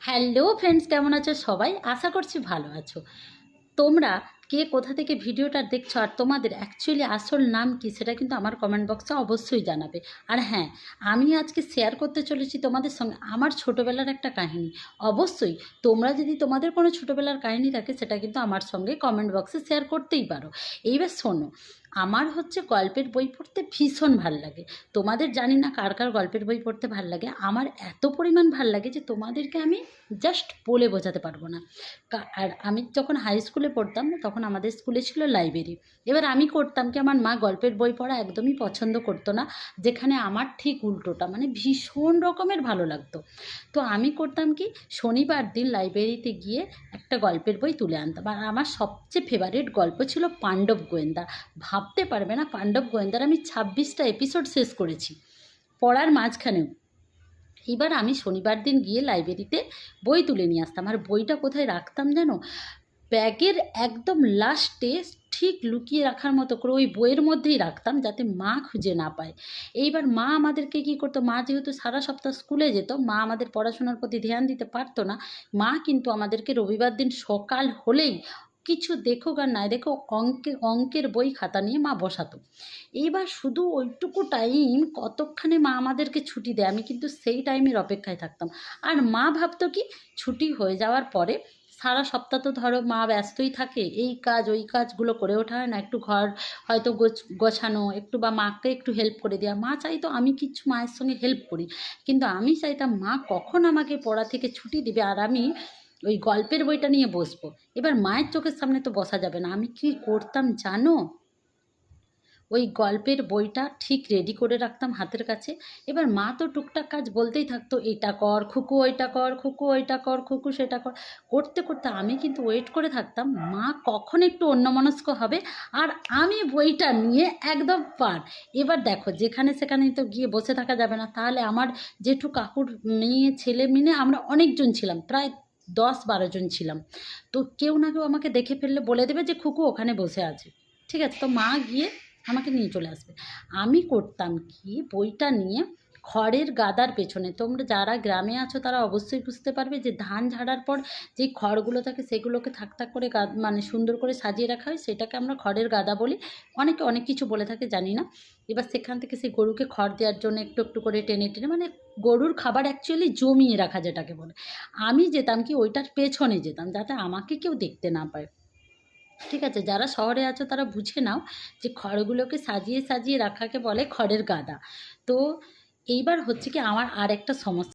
Hello friends কেমন আছো সবাই? আশা করছি ভালো আছো। তোমরা কে কোথা থেকে ভিডিওটা দেখছ আর তোমাদের অ্যাকচুয়ালি আসল নাম কি সেটা কিন্তু আমার কমেন্ট বক্সে অবশ্যই জানাবে। আর হ্যাঁ আমি আজকে শেয়ার করতে চলেছি তোমাদের সঙ্গে আমার ছোটোবেলার একটা কাহিনী। অবশ্যই তোমরা যদি তোমাদের কোনো ছোটোবেলার কাহিনী থাকে সেটা কিন্তু আমার সঙ্গে কমেন্ট বক্সে শেয়ার করতেই পারো। এইবার শোনো, আমার হচ্ছে গল্পের বই পড়তে ভীষণ ভালো লাগে। তোমাদের জানি না কার কার গল্পের বই পড়তে ভালো লাগে। আমার এত পরিমাণ ভালো লাগে যে তোমাদেরকে আমি জাস্ট বলে বোঝাতে পারব না। আর আমি যখন হাই স্কুলে পড়তাম তখন আমাদের স্কুলে ছিল লাইব্রেরি। এবার আমি করতাম কি, আমার মা গল্পের বই পড়া একদমই পছন্দ করতো না, যেখানে আমার ঠিক উল্টোটা মানে ভীষণ রকমের ভালো লাগতো। তো আমি করতাম কি, শনিবার দিন লাইব্রেরিতে গিয়ে একটা গল্পের বই তুলে আনতাম। আর আমার সবচেয়ে ফেভারিট গল্প ছিল পাণ্ডব গোয়েন্দা। ভাবতে পারবে না, পাণ্ডব গোয়েন্দার আমি ছাব্বিশটা এপিসোড শেষ করেছি, পড়ার মাঝখানেও। এবার আমি শনিবার দিন গিয়ে লাইব্রেরিতে বই তুলে নিয়ে আসতাম। আর বইটা কোথায় রাখতাম জানো? ব্যাগের একদম লাস্টে ঠিক লুকিয়ে রাখার মতো করে ওই বইয়ের মধ্যেই রাখতাম যাতে মা খুঁজে না পায়। এইবার মা আমাদেরকে কী করতো? মা যেহেতু সারা সপ্তাহ স্কুলে যেত, মা আমাদের পড়াশোনার প্রতি ধ্যান দিতে পারতো না। মা কিন্তু আমাদেরকে রবিবার দিন সকাল হলেই কিছু দেখুক আর নাই দেখো অঙ্কে, অঙ্কের বই খাতা নিয়ে মা বসাতো। এইবার শুধু ওইটুকু টাইম কতক্ষণে মা আমাদেরকে ছুটি দেয়, আমি কিন্তু সেই টাইমের অপেক্ষায় থাকতাম। আর মা ভাবতো কি? ছুটি হয়ে যাওয়ার পরে সারা সপ্তাহ তো ধরো মা ব্যস্তই থাকে, এই কাজ, ওই কাজগুলো করে ওঠা হয় না, একটু ঘর হয়তো গোছ, গোছানো, একটু বা মাকে একটু হেল্প করে দেওয়া। মা চাইতো আমি কিছু মায়ের সঙ্গে হেল্প করি, কিন্তু আমি চাইতাম মা কখন আমাকে পড়া থেকে ছুটি দিবে আর আমি ওই গল্পের বইটা নিয়ে বসবো। এবার মায়ের চোখের সামনে তো বসা যাবে না, আমি কি করতাম জানো? ওই গল্পের বইটা ঠিক রেডি করে রাখতাম হাতের কাছে। এবার মা তো টুকটাক কাজ বলতেই থাকতো, এইটা কর, খুকু, ওইটা কর, খুকু, ওইটা কর, খুকু, সেটা কর। করতে করতে আমি কিন্তু ওয়েট করে থাকতাম, মা, কখন একটু অন্যমনস্ক হবে? আর আমি বইটা নিয়ে একদম পার। এবার দেখো, যেখানে সেখানে তো গিয়ে বসে থাকা যাবে না। তাহলে আমার জেঠু কাকুর মেয়ে, ছেলে মিলে আমরা অনেকজন ছিলাম, প্রায় দশ বারো জন ছিলাম। তো কেউ না কেউ আমাকে দেখে ফেললে বলে দেবে যে, খুকু, ওখানে বসে আছে। ঠিক আছে, তো মা গিয়ে আমাকে নিয়ে চলে আসবে। আমি করতাম কি? বইটা নিয়ে খড়ের গাদার পেছনে। তোমরা যারা গ্রামে আছো, তারা অবশ্যই বুঝতে পারবে যে ধান ঝাড়ার পর যে খড়গুলো থাকে, সেগুলোকে থাক থাক করে গা মানে সুন্দর করে সাজিয়ে রাখা হয়। সেটাকে আমরা খড়ের গাদা বলি। অনেকে অনেক কিছু বলে থাকে, জানি না। এবার সেখান থেকে সেই গরুকে খড় দেওয়ার জন্য একটু একটু করে টেনে টেনে মানে গরুর খাবার অ্যাকচুয়ালি জমিয়ে রাখা যেটাকে বলে। আমি যেতাম কি, ওইটার পেছনে যেতাম, যাতে আমাকে কেউ দেখতে না পায়। ঠিক আছে, যারা শহরে আছো তারা বুঝে নাও যে খড়গুলোকে সাজিয়ে সাজিয়ে রাখাকে বলে খড়ের গাদা। তো এইবার হচ্ছে কি আমার আর একটা সমস্যা।